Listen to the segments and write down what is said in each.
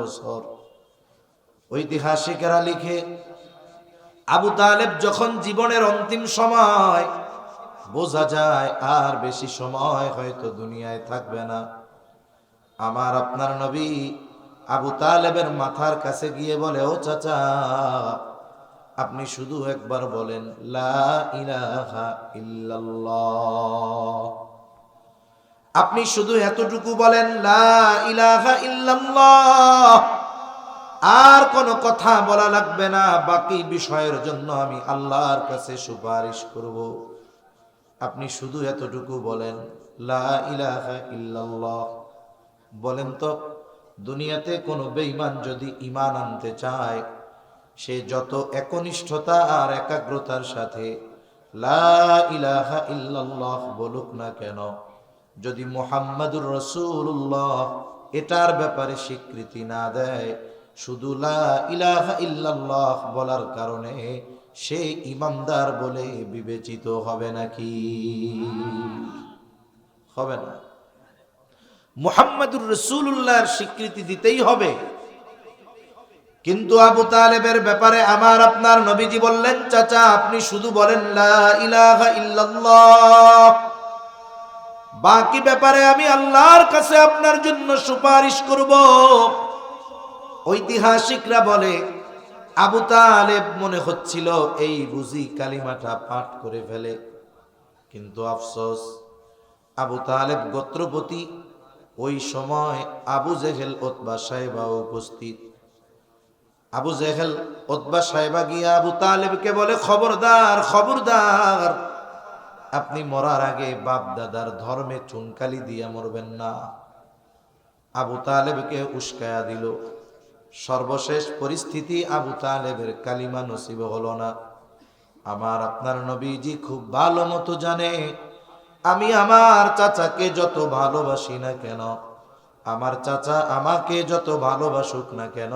বছর। ঐতিহাসিকেরা লিখে, আবু তালেব যখন জীবনের অন্তিম সময়, বোঝা যায় আর বেশি সময় হয়তো দুনিয়ায় থাকবে না। আমার আপনার নবী আবু তালেবের মাথার কাছে গিয়ে বলে, ও চাচা, আপনি শুধু একবার বলেন, লা ইলাহা ইল্লাল্লাহ। আপনি শুধু এতটুকু বলেন ইলাহা আর কোনো কথা বলা লাগবে না, বাকি বিষয়ের জন্য আমি আল্লাহর কাছে সুপারিশ করব। আপনি শুধু এতটুকু বলেন, লা ইলাহা বলেন তো, দুনিয়াতে কোনো বেঈমান যদি ইমান আনতে চায়, সে যত একনিষ্ঠতা আর একাগ্রতার সাথে লা ইলাহা ইল্লাল্লাহ বলুক না কেন যদি মোহাম্মদুর রসুল্লাহ এটার ব্যাপারে স্বীকৃতি না দেয়, শুধু ইলাহা বলার কারণে সে ইমানদার বলে বিবেচিত হবে নাকি? হবে না। মোহাম্মদুর রসুল্লাহর স্বীকৃতি দিতেই হবে। কিন্তু আবু তালেবের ব্যাপারে আমার আপনার নবীজি বললেন, চাচা, আপনি শুধু বলেন লা ইলাহা ইল্লাল্লাহ। বাকি ব্যাপারে আমি আল্লাহর কাছে আপনার জন্য সুপারিশ করব। ঐতিহাসিকরা বলে, আবু তালেব মনে হচ্ছিল এই বুঝি কালিমাটা পাঠ করে ফেলে। কিন্তু আফসোস, আবু তালেব গোত্রপতি, ওই সময় আবু জেহেল ওতবা সাহেবা উপস্থিত। আবু জেহেল ওতবা সাহেবা গিয়া আবু তালেবকে বলে, খবরদার খবরদার আপনি মরার আগে বাপ দাদার ধর্মে চুনকালি দিয়া মরবেন না। আবু তালেবকে উস্কায়া দিল। সর্বশেষ পরিস্থিতি আবু তালেবের কালিমা নসিব হলো না। আমার আপনার নবীজি খুব ভালো মতো জানে, আমি আমার চাচাকে যত ভালোবাসি না কেন, আমার চাচা আমাকে যত ভালোবাসুক না কেন,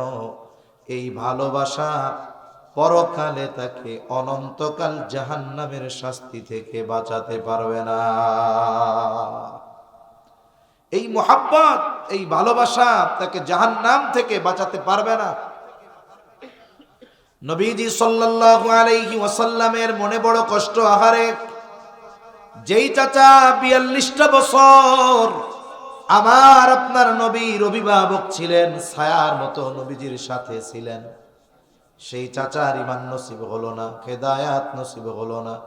এই ভালোবাসা পরকালে তাকে অনন্তকাল জাহান্নামের শাস্তি থেকে বাঁচাতে পারবে না। এই মোহাব্বত, এই ভালোবাসা তাকে জাহান্নাম থেকে বাঁচাতে পারবে না। নবীজি সাল্লাল্লাহু আলাইহি ওয়াসাল্লামের মনে বড় কষ্ট আহারে, যেই চাচা বিয়াল্লিশটা বছর আমার আপনার নবীর অভিভাবক ছিলেন, ছায়ার মতো নবীজির সাথে ছিলেন। সেই চাচার ইমান নসিব হলো না খেদায়াত নসিব হলো না।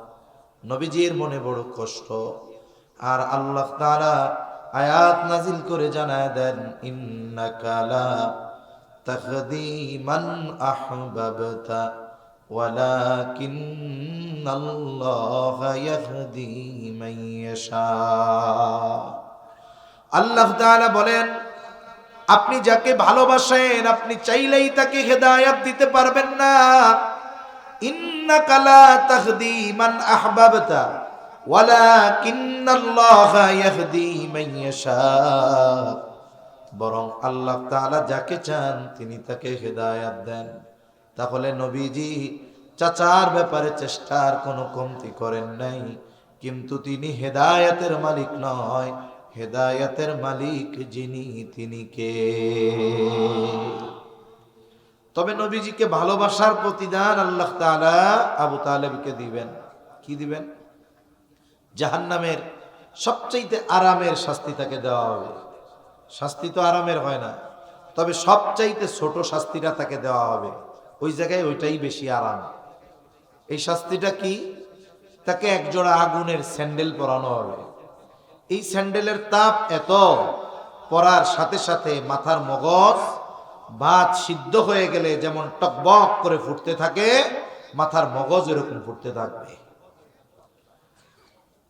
নবীজির মনে বড় কষ্ট। আর আল্লাহ তাআলা আয়াত নাজিল করে জানায় দেন, ইন্নাকা লা তাহদি মান আহবাবতা, ওয়ালাকিন্নাল্লাহা ইয়াহদি মান ইয়াশা। আল্লাহ তাআলা বলেন আপনি যাকে ভালোবাসেন, আপনি চাইলেই তাকে হেদায়াত দিতে পারবেন না। ইন্নাকা লা তাহদি মান আহবাবতা বরং আল্লাহ তাআলা যাকে চান, তিনি তাকে হেদায়াত দেন। তাহলে নবীজি চাচার ব্যাপারে চেষ্টার কোনো কমতি করেন নাই, কিন্তু তিনি হেদায়াতের মালিক নয়। হেদায়াতের মালিক যিনি, তিনি কে? তবে নবীজিকে ভালোবাসার প্রতিদান আল্লাহ তাআলা আবু তালেবকে দিবেন। কি দিবেন? জাহান্নামের সবচাইতে আরামের শাস্তি তাকে দেওয়া হবে। শাস্তি তো আরামের হয় না, তবে সবচাইতে ছোট শাস্তিটা তাকে দেওয়া হবে। ওই জায়গায় ওইটাই বেশি আরাম। এই শাস্তিটা কি? তাকে একজোড়া আগুনের স্যান্ডেল পরানো হবে। এই স্যান্ডেলের তাপ এত, পরার সাথে সাথে মাথার মগজ, ভাত সিদ্ধ হয়ে গেলে যেমন টকবক করে ফুটতে থাকে, মাথার মগজ এরকম ফুটতে থাকবে।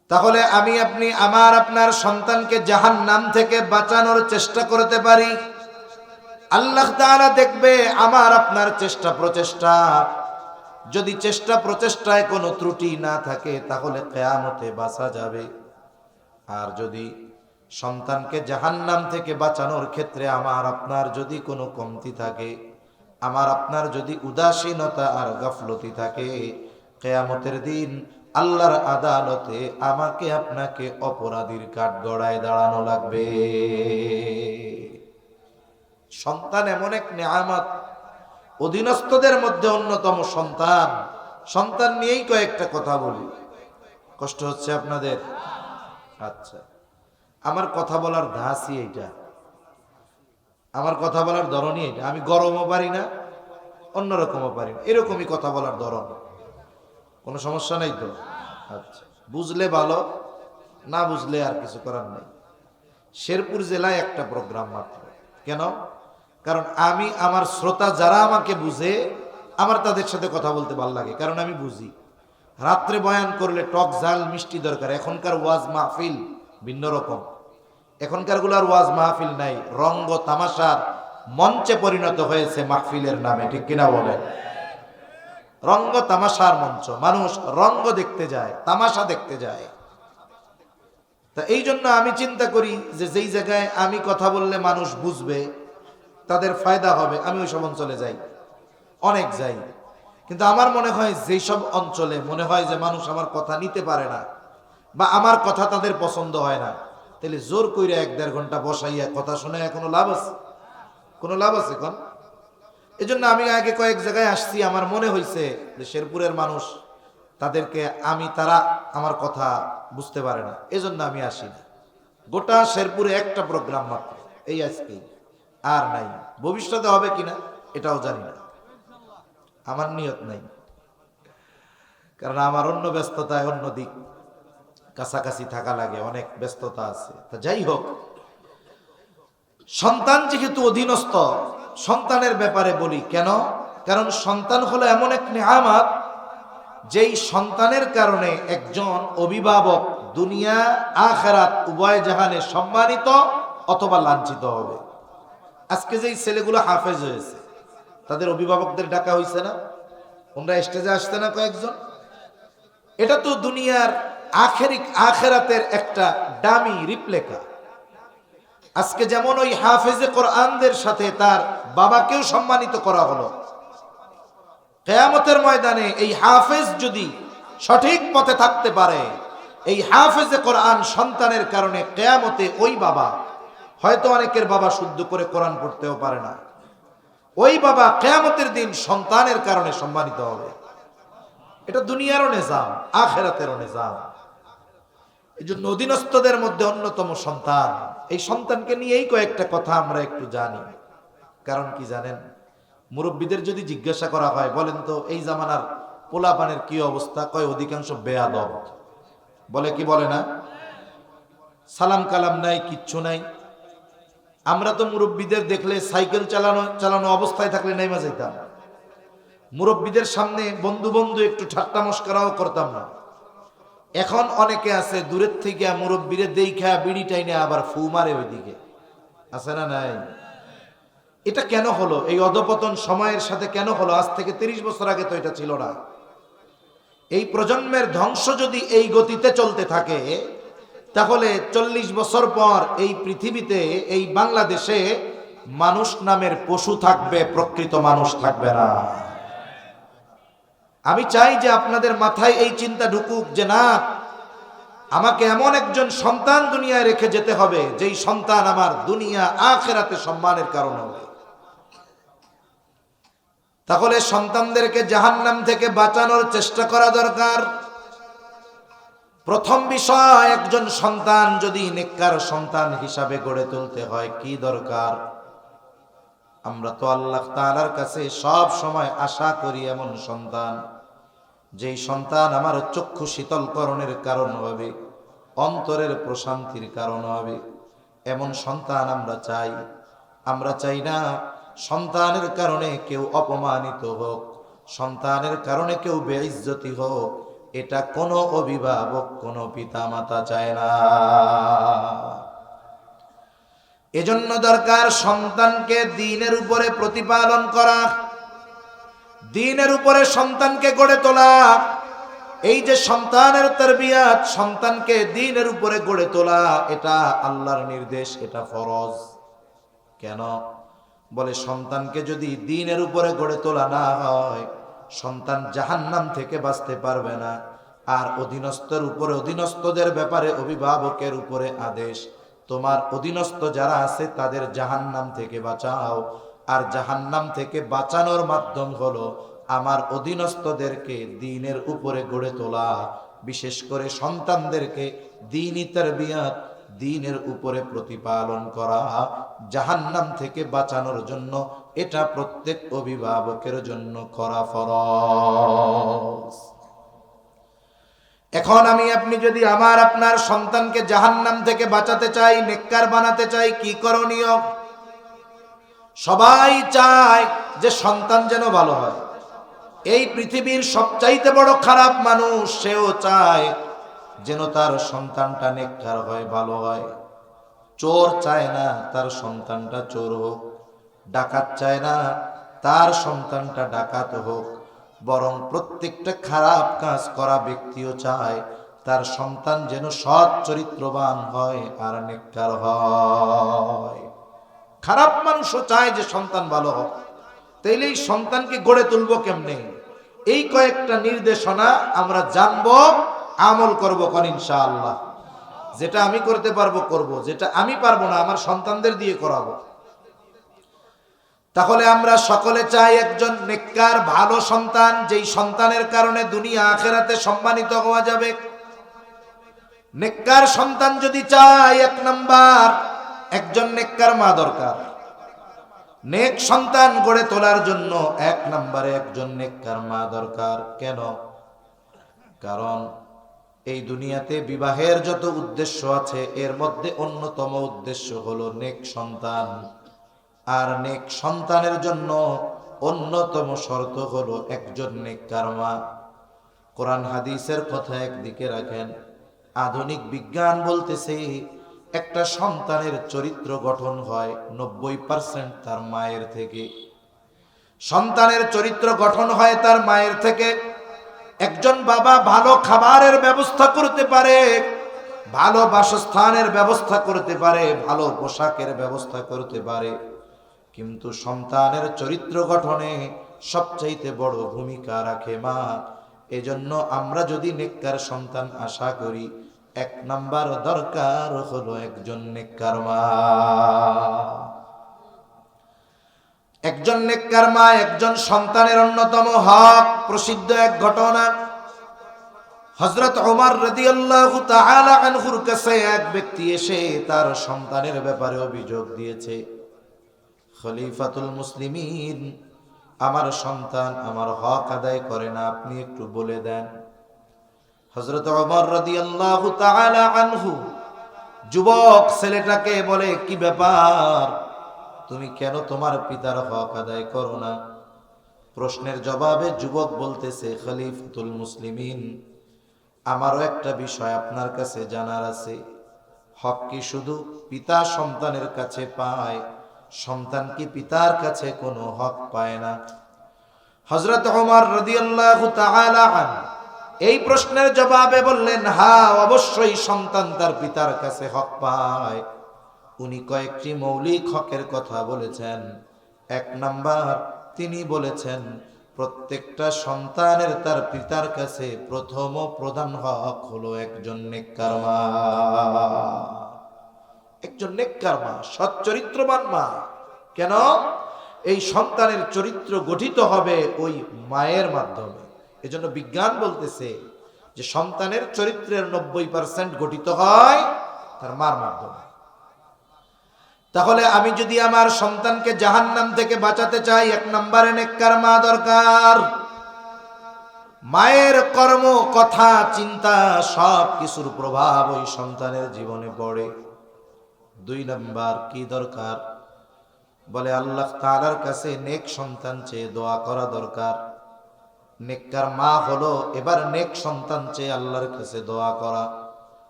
তাহলে আমি আপনি, আমার আপনার সন্তানকে জাহান নাম থেকে বাঁচানোর চেষ্টা করতে পারি। আল্লাহ তাআলা দেখবে আমার আপনার চেষ্টা প্রচেষ্টা। যদি চেষ্টা প্রচেষ্টায় কোনো ত্রুটি না থাকে, তাহলে কেয়ামতে বাঁচা যাবে। আর যদি সন্তানকে জাহান্নাম থেকে বাঁচানোর ক্ষেত্রে আমার আপনার যদি কোনো কমতি থাকে, আমার আপনার যদি উদাসীনতা আর গাফলতি থাকে, কেয়ামতের দিন আল্লাহর আদালতে আমাকে আপনাকে অপরাধীর কাঠ গড়ায় দাঁড়ানো লাগবে। সন্তান এমন এক নেয়ামত। অধীনস্থদের মধ্যে অন্যতম সন্তান। সন্তান নিয়েই কয়েকটা কথা বলি। কষ্ট হচ্ছে আপনাদের? আচ্ছা। আমার কথা বলার ধাসই এইটা। আমার কথা বলার ধরনই এটা আমি গরমও পারি না, অন্যরকমও পারি না। এরকমই কথা বলার ধরন। কোনো সমস্যা নেই তো? আচ্ছা। বুঝলে ভালো, না বুঝলে আর কিছু করার নেই। শেরপুর জেলায় একটা প্রোগ্রাম মাত্র। কেন? কারণ আমি, আমার শ্রোতা যারা আমাকে বুঝে, আমার তাদের সাথে কথা বলতে ভালো লাগে। কারণ আমি বুঝি। রাত্রে বয়ান করলে টক ঝাল, মিষ্টি দরকার। এখনকার ওয়াজ মাহফিল ভিন্ন রকম। এখনকারগুলার ওয়াজ মাহফিল নাই। রঙ্গ তামাশার মঞ্চে পরিণত হয়েছে মাহফিলের নামে, ঠিক কিনা বলেন রঙ্গ তামাশার মঞ্চ। মানুষ রঙ্গ দেখতে যায়, তামাশা দেখতে যায়। তা এই জন্য আমি চিন্তা করি যে যেই জায়গায় আমি কথা বললে মানুষ বুঝবে, তাদের ফায়দা হবে, আমি ওই সব অঞ্চলে যাই। অনেক যাই। কিন্তু আমার মনে হয় যেই সব অঞ্চলে মনে হয় যে মানুষ আমার কথা নিতে পারে না বা আমার কথা তাদের পছন্দ হয় না, তাহলে জোর কইরা এক দেড় ঘণ্টা বসাইয়া কথা শুনে কোনো লাভ আছে? কোনো লাভ আছে এখন জন্য আমি আগে কয়েক জায়গায় আসছি, আমার মনে হয়েছে যে শেরপুরের মানুষ তাদেরকে আমি, তারা আমার কথা বুঝতে পারে না, এজন্য আমি আসি না। গোটা শেরপুরে একটা প্রোগ্রাম মাত্র, এই আজকেই, আর নাই। ভবিষ্যতে হবে কিনা, এটাও জানি না। আমার নিয়ত নাই। কারণ আমার অন্য ব্যস্ততায় অন্য দিক কাছাকাছি থাকা লাগে, অনেক ব্যস্ততা আছে। তা যাই হোক, সন্তান যেহেতু অধীনস্থ, সন্তানের ব্যাপারে বলি কেন? কারণ সন্তান হলো এমন এক নেহামাত যেই সন্তানের কারণে একজন অভিভাবক দুনিয়া, আখেরাত উভয় জাহানে সম্মানিত অথবা লাঞ্ছিত হবে। আজকে যেই ছেলেগুলো হাফেজ হয়েছে তাদের অভিভাবকদের ডাকা হয়েছে না? ওনারা স্টেজে আসতে না কয়েকজন? এটা তো দুনিয়ার আখেরিক আখেরাতের একটা দামি রিপ্লেকা। আজকে যেমন ওই হাফেজে কোরআনদের সাথে তার বাবাকেও সম্মানিত করা হলো। কেয়ামতের ময়দানে এই হাফেজ যদি সঠিক পথে থাকতে পারে, এই হাফেজে কোরআন সন্তানের কারণে কেয়ামতে ওই বাবা, হয়তো অনেকের বাবা শুদ্ধ করে কোরআন পড়তেও পারে না। ওই বাবা কেয়ামতের দিন সন্তানের কারণে সম্মানিত হবে। এটা দুনিয়ারও নিজাম, আখেরাতেরও নিজাম। এই জন্য অধীনস্থদের মধ্যে অন্যতম সন্তান। এই সন্তানকে নিয়েই কয়েকটা কথা আমরা একটু জানি। কারণ কি জানেন? মুরব্বীদের যদি জিজ্ঞাসা করা হয়, বলেন তো, এই জামানার পোলাপানের কি অবস্থা? কয়, অধিকাংশ বেয়াদব। বলে কি বলে না? সালাম কালাম নাই, কিচ্ছু নাই। আমরা তো মুরব্বীদের দেখলে সাইকেল চালানো চালানো অবস্থায় থাকলে নেমে যেতাম মুরব্বীদের সামনে বন্ধু বন্ধু একটু ঠাট্টা মস্করাও করতাম না। এখন অনেকে আছে, দূরের থেকে মুরব্বীরে দেখা বিড়ি টাইনে আবার ফু মারে ওইদিকে। আছে না নাই? এটা কেন হলো? এই অধপতন সময়ের সাথে কেন হলো? আজ থেকে তিরিশ বছর আগে তো এটা ছিল না। এই প্রজন্মের ধ্বংস যদি এই গতিতে চলতে থাকে তাহলে চল্লিশ বছর পর এই পৃথিবীতে, এই বাংলাদেশে মানুষ নামের পশু থাকবে, প্রকৃত মানুষ থাকবে না। আমি চাই যে আপনাদের মাথায় এই চিন্তা ঢুকুক যে না, আমাকে এমন একজন সন্তান দুনিয়ায় রেখে যেতে হবে, যেই সন্তান আমার দুনিয়া আখেরাতে সম্মানের কারণ হবে। তাহলে সন্তানদেরকে জাহান্নাম থেকে বাঁচানোর চেষ্টা করা দরকার। প্রথম বিষয়, একজন সন্তান যদি নেককার সন্তান হিসাবে গড়ে তুলতে হয়, কি দরকার? আমরা তো আল্লাহ তাআলার কাছে সব সময় আশা করি এমন সন্তান। যেই সন্তান আমার চক্ষু শীতলকরণের কারণ হবে, অন্তরের প্রশান্তির কারণ হবে, এমন সন্তান আমরা চাই। আমরা চাই না সন্তানের কারণে কেউ অপমানিত হোক, সন্তানের কারণে কেউ বেইজ্জতি হোক এটা কোনো অভিভাবক, কোনো পিতা মাতা চায় না। এজন্য দরকার সন্তানকে দিনের উপরে প্রতিপালন করা, দিনের উপরে সন্তানকে গড়ে তোলা। এই যে সন্তানের তরবিয়াত, সন্তানকে দিনের উপরে গড়ে তোলা, এটা আল্লাহর নির্দেশ, এটা ফরজ। কেন? বলে সন্তানকে যদি দিনের উপরে গড়ে তোলা না হয় সন্তান জাহান্নাম থেকে বাঁচতে পারবে না। আর অধীনস্থর উপরে, অধীনস্থদের ব্যাপারে অভিভাবকের উপরে আদেশ। তোমার অধীনস্থ যারা আছে, তাদের জাহান্নাম থেকে বাঁচাও। আর জাহান্নাম থেকে বাঁচানোর মাধ্যম হলো আমার অধীনস্থদেরকে দিনের উপরে গড়ে তোলা। বিশেষ করে সন্তানদেরকে দিনই তারবিয়াত দিনের উপরে প্রতিপালন করা, জাহান্নাম থেকে বাঁচানোর জন্য এটা প্রত্যেক অভিভাবকের জন্য করা ফরজ। এখন আমি, আপনি যদি আমার, আপনার সন্তানকে জাহান্নাম থেকে বাঁচাতে চাই, নেককার বানাতে চাই, কি করণীয়? সবাই চায় যে সন্তান যেন ভালো হয়। এই পৃথিবীর সবচাইতে বড় খারাপ মানুষ সেও চায় যেন তার সন্তানটা নেককার হয়, ভালো হয়। চোর চায় না তার সন্তানটা চোর হোক। ডাকাত চায় না তার সন্তানটা ডাকাত হোক। বরং প্রত্যেকটা খারাপ কাজ করা ব্যক্তিও চায়, তার সন্তান যেন সৎ চরিত্রবান হয় আর নেককার হয়। খারাপ মানুষও চায় যে সন্তান ভালো হোক। তাইলে এই সন্তানকে গড়ে তুলবো কেমনে? এই কয়েকটা নির্দেশনা আমরা জানব। আমল করব কোন ইনশাআল্লাহ। যেটা আমি করতে পারব, করব। যেটা আমি পারব না, আমার সন্তানদের দিয়ে করাবো। তাহলে আমরা সকলে চাই একজন নেককার, ভালো সন্তান, যেই সন্তানের কারণে দুনিয়া, আখেরাতে সম্মানিত হওয়া যাবে। নেককার সন্তান যদি চাই এক নাম্বার, একজন নেককার মা দরকার। নেক সন্তান গড়ে তোলার জন্য এক নম্বরে একজন নেককার মা দরকার। কেন? কারণ এই দুনিয়াতে বিবাহের যত উদ্দেশ্য আছে, এর মধ্যে অন্যতম উদ্দেশ্য হলো নেক সন্তান। আর নেক সন্তানের জন্য অন্যতম শর্ত হলো একজন নেক মা কোরআন হাদিসের কথা একদিকে রাখেন, আধুনিক বিজ্ঞান বলতেছে, একটা সন্তানের চরিত্র গঠন হয় নব্বই পার্সেন্ট তার মায়ের থেকে। সন্তানের চরিত্র গঠন হয় তার মায়ের থেকে একজন বাবা ভালো খাবারের ব্যবস্থা করতে পারে, ভালো বাসস্থানের ব্যবস্থা করতে পারে, ভালো পোশাকের ব্যবস্থা করতে পারে। কিন্তু সন্তানের চরিত্র গঠনে সবচাইতে বড় ভূমিকা রাখে মা। এজন্য আমরা যদি নেককার সন্তান আশা করি, এক নাম্বার দরকার হলো একজন নেককার মা। একজন নেককার মা, একজন সন্তানের অন্যতম হক, প্রসিদ্ধ এক ঘটনা। হজরত ওমর রাদিয়াল্লাহু তাআলা আনহুর কাছে এক ব্যক্তি এসে তার সন্তানের ব্যাপারে অভিযোগ দিয়েছে। খলিফাতুল মুসলিমিন, আমার সন্তান আমার হক আদায় করে না, আপনি একটু বলে দেন। হজরত ওমর রাদিয়াল্লাহু তাআলা আনহু, যুবক ছেলেটাকে বলে, কি ব্যাপার? তুমি কেন তোমার পিতার হক আদায় করো না? প্রশ্নের জবাবে যুবক বলতেছে, খলিফাতুল মুসলিমিন, আমারও একটা বিষয় আপনার কাছে জানার আছে। হক কি শুধু পিতা সন্তানের কাছে পায়, সন্তান কি পিতার কাছে কোনো হক পায় না? হজরত ওমর রাদিয়াল্লাহু তাআলা এই প্রশ্নের জবাবে বললেন হ্যাঁ অবশ্যই সন্তান তার পিতার কাছে হক পায়। উনি কয়েকটি মৌলিক হকের কথা বলেছেন। এক নাম্বার, তিনি বলেছেন, প্রত্যেকটা সন্তানের তার পিতার কাছে প্রথম ও প্রধান হক হলো একজন নেককার মা একজন নেককার মা সৎ চরিত্রবান মা। কেন? এই সন্তানের চরিত্র গঠিত হবে ওই মায়ের মাধ্যমে। এজন্য বিজ্ঞান বলতেছে যে সন্তানের চরিত্রের নব্বই পার্সেন্ট গঠিত হয় তার মার মাধ্যমে। তাহলে আমি যদি আমার সন্তানকে জাহান্নাম থেকে বাঁচাতে চাই, এক নম্বরে নেককার মা দরকার। মায়ের কর্ম, কথা, চিন্তা, সব কিছুর প্রভাব ওই সন্তানের জীবনে পড়ে। দুই নম্বর, কি দরকার? বলে আল্লাহ তাআলার কাছে নেক সন্তান চেয়ে দোয়া করা দরকার। নেককার মা হলো, এবার নেক সন্তান চেয়ে আল্লাহর কাছে দোয়া করা।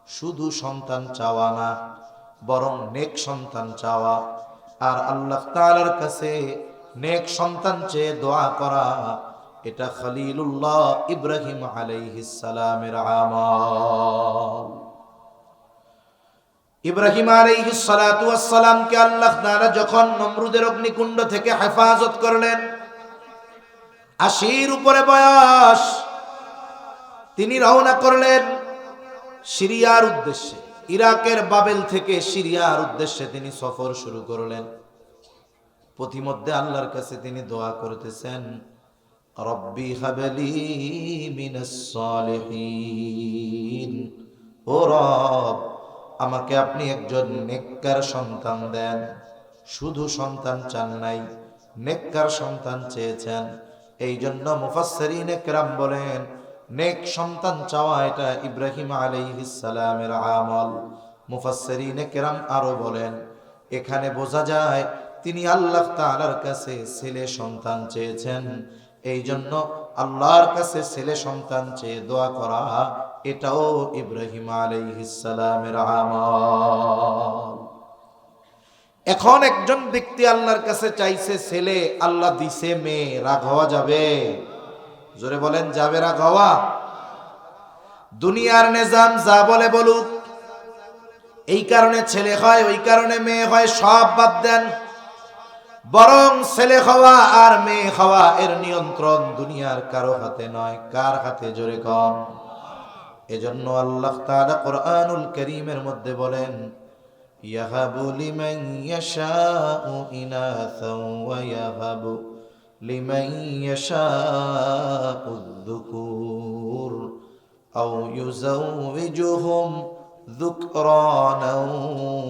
শুধু সন্তান চাওয়া না বরং নেক সন্তান চাওয়া। আর আল্লাহ তাআলার কাছে নেক সন্তান চেয়ে দোয়া করা, এটা খলিলুল্লাহ ইব্রাহিম আলাইহিস সালামের আমল। ইব্রাহিম আলাইহিস সালাতু আল্লাহ যখন নমরুদের অগ্নিকুণ্ড থেকে হেফাজত করলেন, আশির উপরে বয়স, তিনি রওনা করলেন সিরিয়ার উদ্দেশ্যে। ইরাকের বাবেল থেকে সিরিয়ার উদ্দেশ্যে তিনি সফর শুরু করলেন। পথিমধ্যে আল্লাহর কাছে তিনি দোয়া করতেছেন, রব্বি হাবলি মিনাস সালিহিন। ও রব, আমাকে আপনি একজন নেককার সন্তান দেন। শুধু সন্তান চান নাই, নেককার সন্তান চেয়েছেন। এই জন্য মুফাসসিরিন একরাম বলেন নেক সন্তান চাওয়া এটা ইব্রাহিম সালামের আমল। মুফাসসিরিন একরাম আরও বলেন, এখানে বোঝা যায় তিনি আল্লাহ তাআলার কাছে ছেলে সন্তান চেয়েছেন। এই জন্য আল্লাহর কাছে ছেলে সন্তান চেয়ে দোয়া করা এটাও ইব্রাহিম সালামের আমল। এখন একজন ব্যক্তি আল্লাহর কাছে চাইছে, ছেলে আল্লাহ দিছে, মেয়ে রাগ হওয়া যাবে। জোরে বলেন যাবে রাগ হওয়া দুনিয়ার নিজাম যা বলে বলুক, এই কারণে ছেলে হয়, ওই কারণে মেয়ে হয়, সব বাদ দেন। বরং ছেলে হওয়া আর মেয়ে হওয়া এর নিয়ন্ত্রণ দুনিয়ার কারও হাতে নয়, কার হাতে জোরে কম? এজন্য আল্লাহ তাআলা কোরআনুল করিমের মধ্যে বলেন, ইয়াহাবু লিমান ইয়াশাউ ইনাসাও ওয়া ইয়াহাবু। লিমান ইয়াশাউ الذكور أو يزوجهم ذكرانا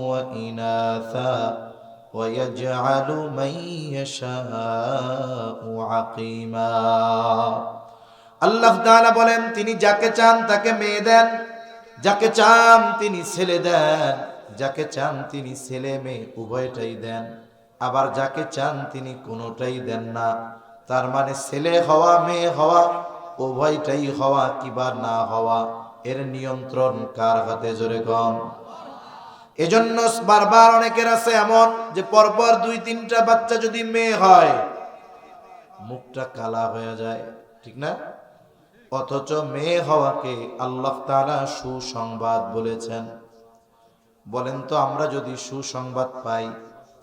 وإناثا ويجعل من يشاء عقيما আল্লাহ তাআলা বলেন তিনি যাকে চান তাকে মেয়ে দেন যাকে চান তিনি ছেলে দেন যাকে চান তিনি ছেলে মেয়ে উভয়টাই দেন আবার যাকে চান তিনি কোনোটাই দেন না। তার মানে ছেলে হওয়া, মেয়ে হওয়া, উভয়টাই হওয়া কিবা না হওয়া, এর নিয়ন্ত্রণ কার হাতে জোরে কম? এজন্য বারবার অনেকের আছে এমন যে পরপর দুই, তিনটা বাচ্চা যদি মেয়ে হয়, মুখটা কালা হয়ে যায়, ঠিক না? অথচ মেয়ে হওয়াকে আল্লাহ তাআলা সুসংবাদ বলেছেন। বলেন তো আমরা যদি সুসংবাদ পাই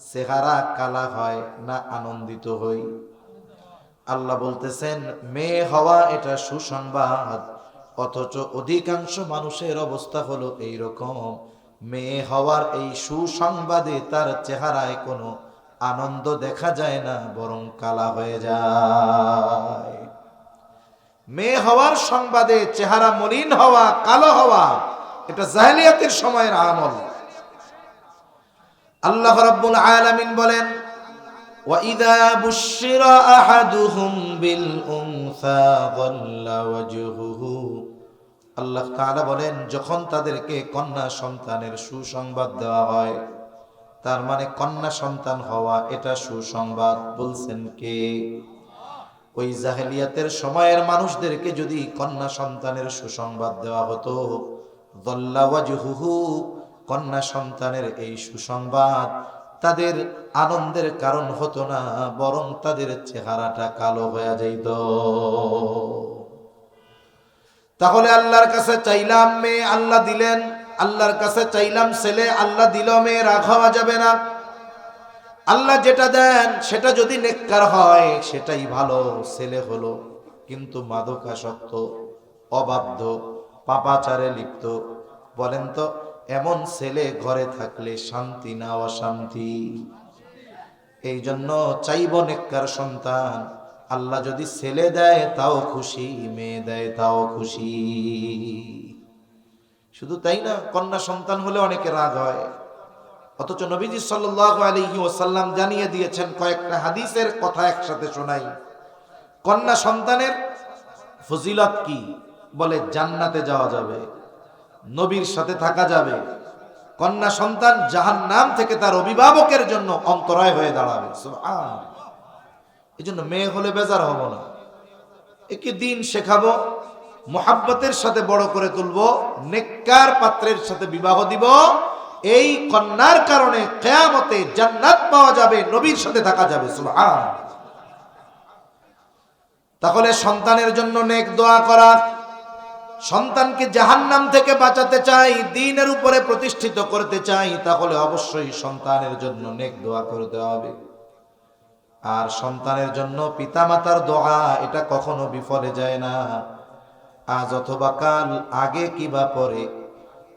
চেহারা কালা হয় না আনন্দিত হই। আল্লাহ বলতেছেন, মেয়ে হওয়া এটা সুসংবাদ, অথচ অধিকাংশ মানুষের অবস্থা হলো এই রকম মেয়ে হওয়ার এই সুসংবাদে তার চেহারায় কোনো আনন্দ দেখা যায় না, বরং কালা হয়ে যায়। মেয়ে হওয়ার সংবাদে চেহারা মলিন হওয়া, কালো হওয়া, এটা জাহেলিয়াতের সময়ের আমল। আল্লাহ রাব্বুল আলামিন বলেন وَإِذَا بُشِّرَ أَحَدُهُم بِالْأُنثَى ظَلَّ وَجْهُهُ আল্লাহ তাআলা বলেন যখন তাদেরকে কন্যা সন্তানের সুসংবাদ দেওয়া হয় তার মানে কন্যা সন্তান হওয়া এটা সুসংবাদ বলছেন কে ওই জাহেলিয়াতের সময়ের মানুষদেরকে যদি কন্যা সন্তানের সুসংবাদ দেওয়া হতো দল্লাওয়াজুহু কন্যা সন্তানের এই সুসংবাদ তাদের আনন্দের কারণ হতো না, বরং তাদের চেহারাটা কালো হয়ে যাইত। তাহলে আল্লাহর কাছে চাইলাম মেয়ে আল্লাহ দিলেন, আল্লাহর কাছে চাইলাম ছেলে আল্লাহ দিল মেয়ে, রাগ হওয়া যাবে না। আল্লাহ যেটা দেন, সেটা যদি নেককার হয়, সেটাই ভালো, ছেলে হলো। কিন্তু মাদকাসক্ত, অবাধ্য, পাপাচারে লিপ্ত, বলেন তো? এমন ছেলে ঘরে থাকলে শান্তি না অশান্তি? এই জন্য চাইব নেককার সন্তান, আল্লাহ যদি ছেলে দেয় তাও খুশি, মেয়ে দেয় তাও খুশি। শুধু তাই না, কন্যা সন্তান হলে অনেকে রাগ হয়। অথচ নবীজি ওয়াসাল্লাম জানিয়ে দিয়েছেন, কয়েকটা হাদিসের কথা একসাথে শোনাই। কন্যা সন্তানের ফজিলত কি? বলে, জান্নাতে যাওয়া যাবে। নবীর সাথে থাকা যাবে। কন্যা সন্তান জাহান নাম থেকে তার অভিভাবকের জন্য অন্তরায় হয়ে দাঁড়াবে। এই জন্য মেয়ে হলে বেজার হব না। একে দিন শেখাবো, মোহাব্বতের সাথে বড় করে তুলবো, নেককার পাত্রের সাথে বিবাহ দিব। এই কন্যার কারণে কেয়ামতে জান্নাত পাওয়া যাবে, নবীর সাথে থাকা যাবে। তাহলে সন্তানের জন্য নেক দোয়া করা সন্তানকে জাহান্নাম থেকে বাঁচাতে চাই, দিনের উপরে প্রতিষ্ঠিত করতে চাই, তাহলে অবশ্যই সন্তানের জন্য নেক দোয়া করতে হবে। আর সন্তানের জন্য পিতামাতার দোয়া, এটা কখনো বিফলে যায় না। আজ অথবা কাল, আগে কিবা পরে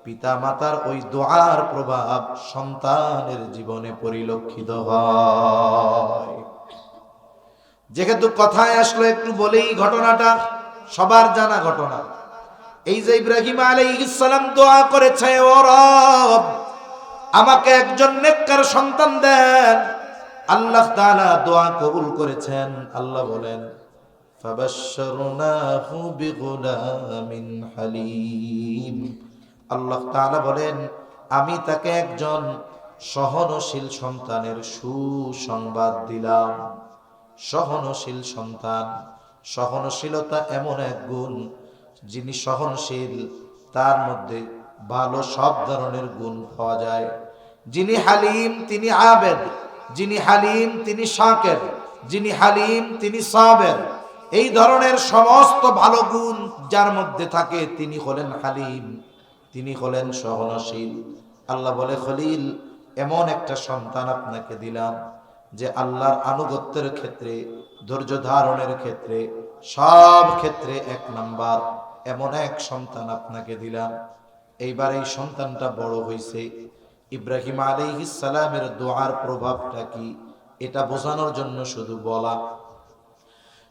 পিতা মাতার ওই দোয়ার প্রভাব সন্তানের জীবনে পরিলক্ষিত হয়। যেহেতু কথায় আসলো, একটু বলেই ঘটনাটা, সবার জানা ঘটনা। এই যে ইব্রাহিম আলাইহিসসালাম দোয়া করেছে, ও রব, আমাকে একজন নেককার সন্তান দেন। আল্লাহ তাআলা দোয়া কবুল করেছেন। আল্লাহ বলেন, ফাবাশশারনাহু বিগুলামিন হালিম। আল্লাহ তাআলা বলেন, আমি তাকে একজন সহনশীল সন্তানের সুসংবাদ দিলাম। সহনশীল সন্তান, সহনশীলতা এমন এক গুণ যিনি সহনশীল, তার মধ্যে ভালো সব ধরনের গুণ পাওয়া যায়। যিনি হালিম, তিনি আবেদ। যিনি হালিম, তিনি শাকের। যিনি হালিম, তিনি সাবের। এই ধরনের সমস্ত ভালো গুণ যার মধ্যে থাকে, তিনি হলেন হালিম, তিনি হলেন সহনশীল। আল্লাহ বলে, খলিল, এমন একটা সন্তান আপনাকে দিলাম যে আল্লাহর আনুগত্যের ক্ষেত্রে, ধৈর্য ধারণের ক্ষেত্রে, সব ক্ষেত্রে এক নাম্বার। এমন এক সন্তান আপনাকে দিলাম। এইবার এই সন্তানটা বড় হয়েছে ইব্রাহিম সালামের দোয়ার প্রভাবটা কি, এটা বোঝানোর জন্য শুধু বলা।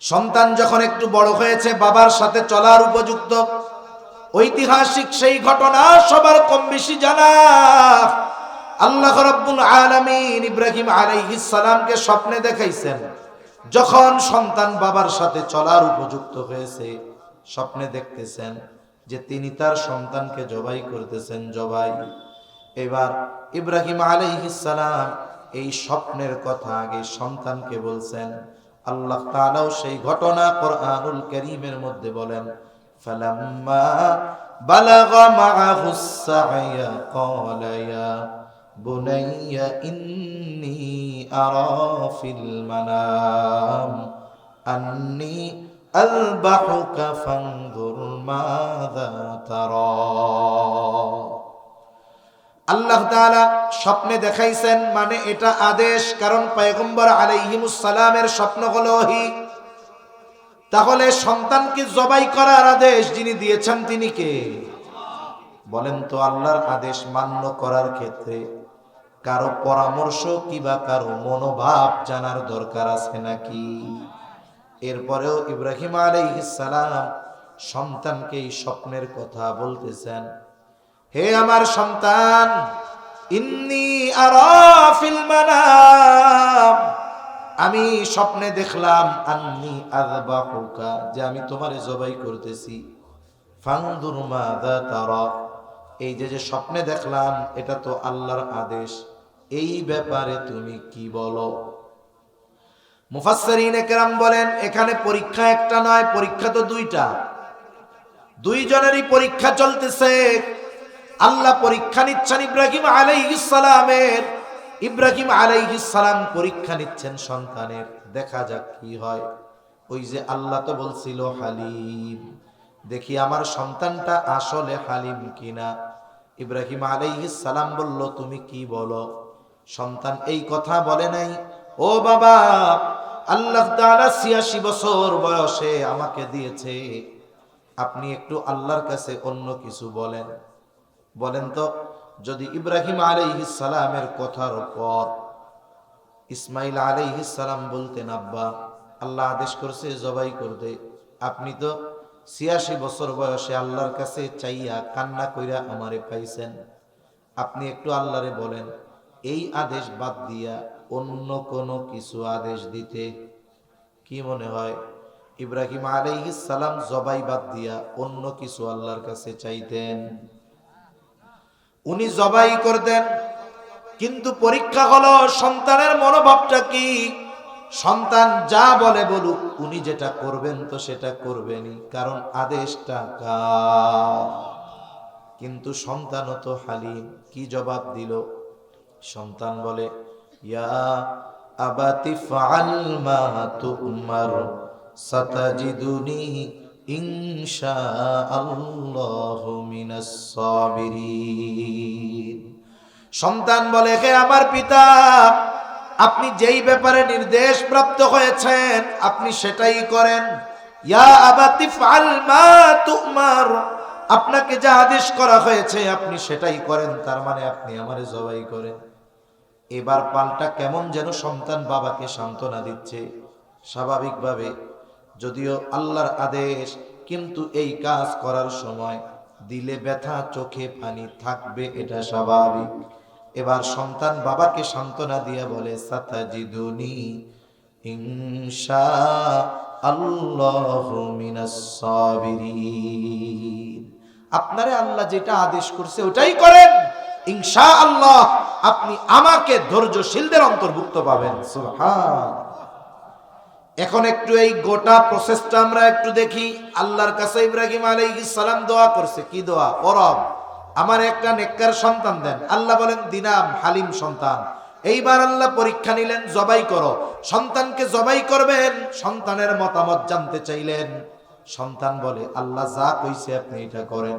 সন্তান যখন একটু বড় হয়েছে, বাবার সাথে চলার উপযুক্ত। ঐতিহাসিক সেই ঘটনা সবার কম বেশি জানা। আল্লাহ রাব্বুল আলামিন ইব্রাহিম আলাইহিস স্বপ্নে দেখাইছেন, যখন সন্তান বাবার সাথে চলার উপযুক্ত হয়েছে। স্বপ্নে দেখতেছেন যে তিনি তার সন্তানকে জবাই করতেছেন, জবাই। এবার ইব্রাহিম আলাইহিস সালাম এই স্বপ্নের কথা আগে সন্তানকে বলছেন। আল্লাহ তাআলাও সেই ঘটনা কোরআনুল কারীমের মধ্যে বলেন, ফালাম্মা আলবাহুকা ফানজুর মাযা তারা আল্লাহ তাআলা স্বপ্নে দেখাইছেন মানে এটা আদেশ, কারণ পয়গম্বর সালামের স্বপ্ন হলো ওহী। তাহলে সন্তানকে জবাই করার আদেশ যিনি দিয়েছেন, তিনি কে? বলেন তো, আল্লাহর আদেশ মান্য করার ক্ষেত্রে কারও পরামর্শ কিবা কারও মনোভাব জানার দরকার আছে নাকি? এরপরেও ইব্রাহিম সালাম সন্তানকে এই স্বপ্নের কথা বলতেছেন, হে আমার সন্তান, ইন্নি আমি স্বপ্নে দেখলাম, আন্নি আযবাহুকা, যে আমি তোমারে জবাই করতেছি। এই যে যে স্বপ্নে দেখলাম, এটা তো আল্লাহর আদেশ। এই ব্যাপারে তুমি কি বলো? মুফাসসিরিন একরাম বলেন, এখানে পরীক্ষা একটা নয়, পরীক্ষা তো দুইটা। দুইজনেরই পরীক্ষা চলতেছে। আল্লাহ পরীক্ষা নিচ্ছেন ইব্রাহিম আলাইহিস সালামের। ইব্রাহিম আলাইহিস সালাম পরীক্ষা নিচ্ছেন সন্তানের। দেখা যাক কি হয়। ওই যে আল্লাহ তো বলছিল, হালিম। দেখি আমার সন্তানটা আসলে হালিম কিনা। ইব্রাহিম আলাইহিস সালাম বলল, তুমি কি বলো? সন্তান এই কথা বলে নাই। ও বাবা, আল্লাহ তাআলা 86 বছর বয়সে আমাকে দিয়েছে। আপনি একটু আল্লাহর কাছে অন্য কিছু বলেন। বলেন তো, যদি ইব্রাহিম আলাইহিস সালামের কথার পর ইসমাইল আলাইহিস সালাম বলতেন, আব্বা, আল্লাহ আদেশ করছে, জবাই করতে আপনি তো ছিয়াশি বছর বয়সে আল্লাহর কাছে চাইয়া কান্না কইরা আমারে পাইছেন। আপনি একটু আল্লাহরে বলেন, এই আদেশ বাদ দিয়া অন্য কোনো কিছু আদেশ দিতে। কি মনে হয়? ইব্রাহিম আলাইহিস সালাম জবাই বাদ দিয়া অন্য কিছু আল্লাহর কাছে চাইতেন। উনি জবাই করতেন, কিন্তু পরীক্ষা হলো সন্তানের মনোভাবটা কি? সন্তান যা বলে বলুক, উনি যেটা করবেন তো সেটা করবেনই, কারণ আদেশটা কার? কিন্তু সন্তানও তো হালিম, কি জবাব দিল? সন্তান বলে আল্লাহু মিনাস সাবিরিন। সন্তান বলে, হে আমার পিতা, আপনি যেই ব্যাপারে নির্দেশ প্রাপ্ত হয়েছেন, আপনি সেটাই করেন। ইয়া আবাতি ফাল মা তুমার, আপনাকে যা আদেশ করা হয়েছে, আপনি সেটাই করেন, তার মানে আপনি আমারে জবাই করেন। এবার পাল্টা কেমন যেন সন্তান বাবাকে সান্ত্বনা দিচ্ছে। স্বাভাবিকভাবে, যদিও আল্লাহর আদেশ, কিন্তু এই কাজ করার সময় দিলে ব্যথা চোখে পানি থাকবে, এটা স্বাভাবিক। এবার সন্তান বাবাকে সান্ত্বনা দিয়ে বলে সাতাজি সাতাজিদুনি ইনশা আল্লাহ আপনারে আল্লাহ যেটা আদেশ করছে, ওটাই করেন। ইনশা আল্লাহ আপনি আমাকে ধৈর্যশীলদের অন্তর্ভুক্ত পাবেন। এখন একটু এই গোটা প্রসেসটা আমরা একটু দেখি। আল্লাহর কাছে ইব্রাহিম আলাইহিস সালাম দোয়া করছে। কি দোয়া? অরব আমার একটা নেককার সন্তান দেন। আল্লাহ বলেন, দিনাম হালিম সন্তান। এইবার আল্লাহ পরীক্ষা নিলেন, জবাই করো। সন্তানকে জবাই করবেন, সন্তানের মতামত জানতে চাইলেন। সন্তান বলে, আল্লাহ যা কইছে আপনি এটা করেন।